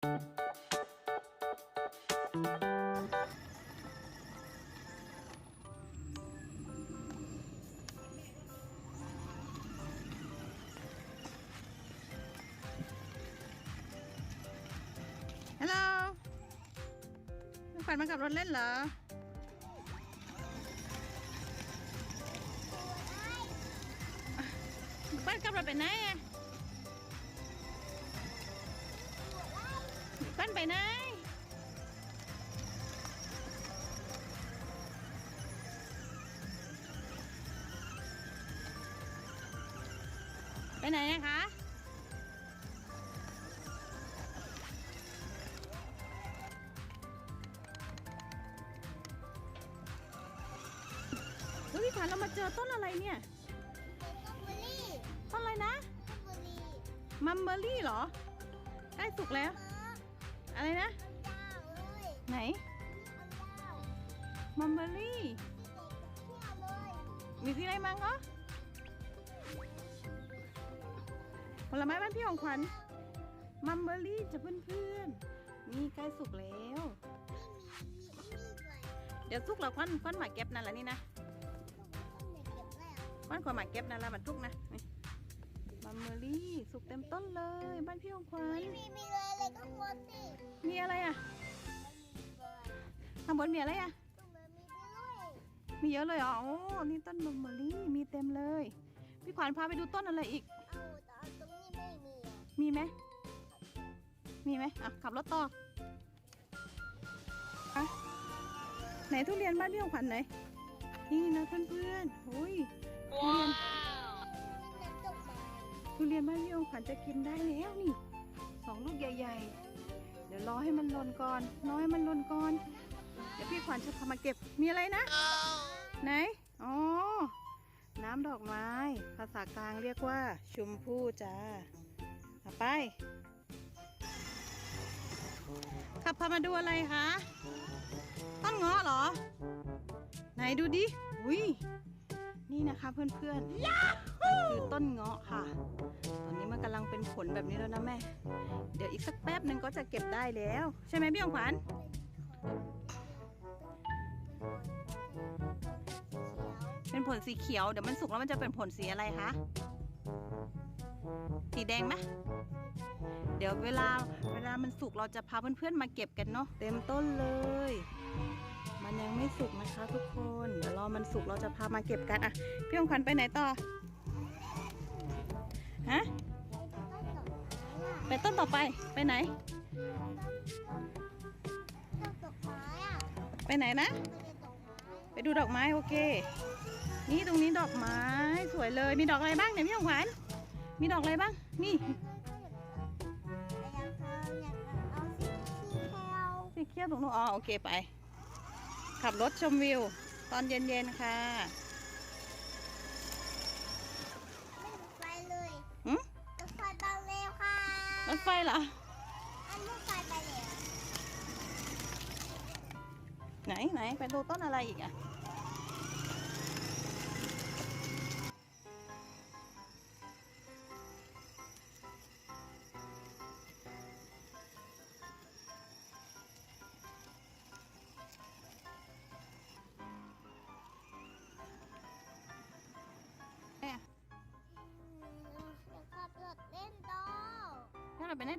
ฮัลโหลน้องขวัญมาขับรถเล่นเหรอบ้านขับรถไปไหนอะ บ้านไปไหนไปไหนนะคะเฮ้ยพี่ขวัญเรามาเจอต้นอะไรเนี่ยบุรีต้นอะไรนะบุรีมัมเบอร์รี่เหรอ ใกล้สุกแล้ว อะไรนะยาวเลยไหนยาวมัมเบอร์รี่เที่ยวเลยมีที่ไหนมั่งเหรอผลไม้บ้านพี่ของขวัญ มัมเบอร์รี่จะเพื่อนๆนี่ใกล้สุกแล้วไม่มีมีมีด้วยเดี๋ยวสุกแล้วควันควันหมาเก็บนั่นแหละนี่นะต้องเด็กเก็บแล้วควันขวานหมาเก็บนั่นแหละมันทุกนะนี่มัมเบอร์รี่สุกเต็มต้นเลย บ้านพี่ของขวัญไม่มีมีเลยเลยก็ควรสิมีอะไรอะมันมีเลยข้างบนมีอะไรอะต้องมันมีด้วยมีเยอะเลยเหรอโอ้นี่ต้นมัมเบอร์รี่มีเต็มเลย พี่ขวัญพาไปดูต้นอะไรอีกเอาแต่เอาตรงนี้ไม่มีอะมีไหมมีไหมอะขับรถต่ออะไหนทุเรียนบ้านพี่ของขวัญไหนนี่นะเพื่อนๆโอ้ยทุเรียนนี่น้ำตกไม้ ทุเรียนบ้านพี่องขวัญจะกินได้แล้วนี่สองลูกใหญ่ ๆ เดี๋ยวรอให้มันหล่นก่อนรอให้มันหล่นก่อน เดี๋ยวพี่ขวัญจะพามาเก็บมีอะไรนะ ไหนอ๋อน้ำดอกไม้ ภาษากลางเรียกว่า ชมพู่จ้าเอไป ขับพามาดูอะไรคะต้นเงาะเหรอ ไหนดูดิอุ้ยนี่นะคะเพื่อนๆ คือต้นเงาะค่ะ ตอนนี้มันกำลังเป็นผลแบบนี้แล้วนะแม่ เดี๋ยวอีกสักแป๊บหนึ่งก็จะเก็บได้แล้ว ใช่ไหมพี่องขวัญเป็นผลสีเขียว เดี๋ยวมันสุกแล้วมันจะเป็นผลสีอะไรคะ สีแดงไหมเดี๋ยวเวลาเวลามันสุกเราจะพาเพื่อนๆมาเก็บกันเนาะเต็มต้นเลย มันยังไม่สุกนะคะทุกคน เดี๋ยวรอมันสุกเราจะพามาเก็บกันอะพี่องขวัญไปไหนต่อ ไปต้นต่อไปไปไหนต้นตกไม้อะไปไหนนะ มันจะตกไม้ไปดูดอกไม้โอเค นี่ตรงนี้ดอกไม้สวยเลย มีดอกอะไรบ้างเนี่ยพี่ของขวัญมีดอกอะไรบ้าง นี่อยากอยากเอาสีเขียวสีเขียวตรงนู้นอ๋อโอเคไป ขับรถชมวิว ตอนเย็นๆค่ะ รถไฟเหรออันรถไฟไปแล้วไหนไหนไปดูต้นอะไรอีกอะ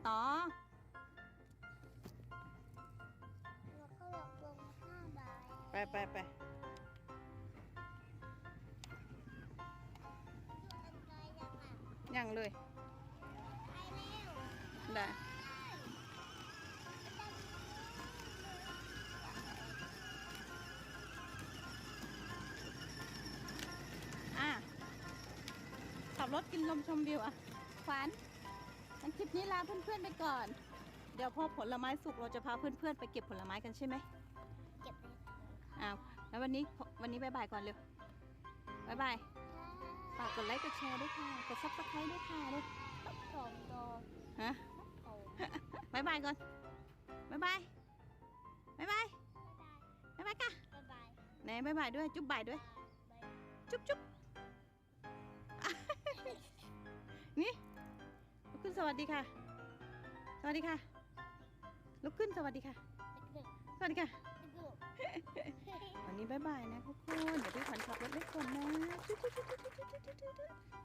ต่อแล้วก็หลบลงห้าใบไปไปไปอยู่อันไกลยังอะยังเลยไปเร็วได้อะขับรถกินลมชมวิวอะขวัญ งั้นคลิปนี้ลาเพื่อนๆไปก่อน เดี๋ยวพอผลไม้สุกเราจะพาเพื่อนๆไปเก็บผลไม้กันใช่ไหมเก็บเลยอ้าวแล้ววันนี้วันนี้บายบายก่อนเร็วบายบายฝากกดไลค์กดแชร์ด้วยค่ะกดซับสไครต์ด้วยค่ะด้วยตับสองโดฮะโอ้บายบายก่อนบายบายบายบายบายบายค่ะบ๊ายบายไหนบายบายด้วยจุ๊บบายด้วยบ๊ายบายจุ๊บจุ๊บนี่ ขึ้นสวัสดีค่ะ สวัสดีค่ะ ลุกขึ้นสวัสดีค่ะเด็กสวัสดีค่ะๆเด็กวันนี้บายบายนะทุกคน เดี๋ยวพี่ขวัญขับรถเล็กก่อนนะ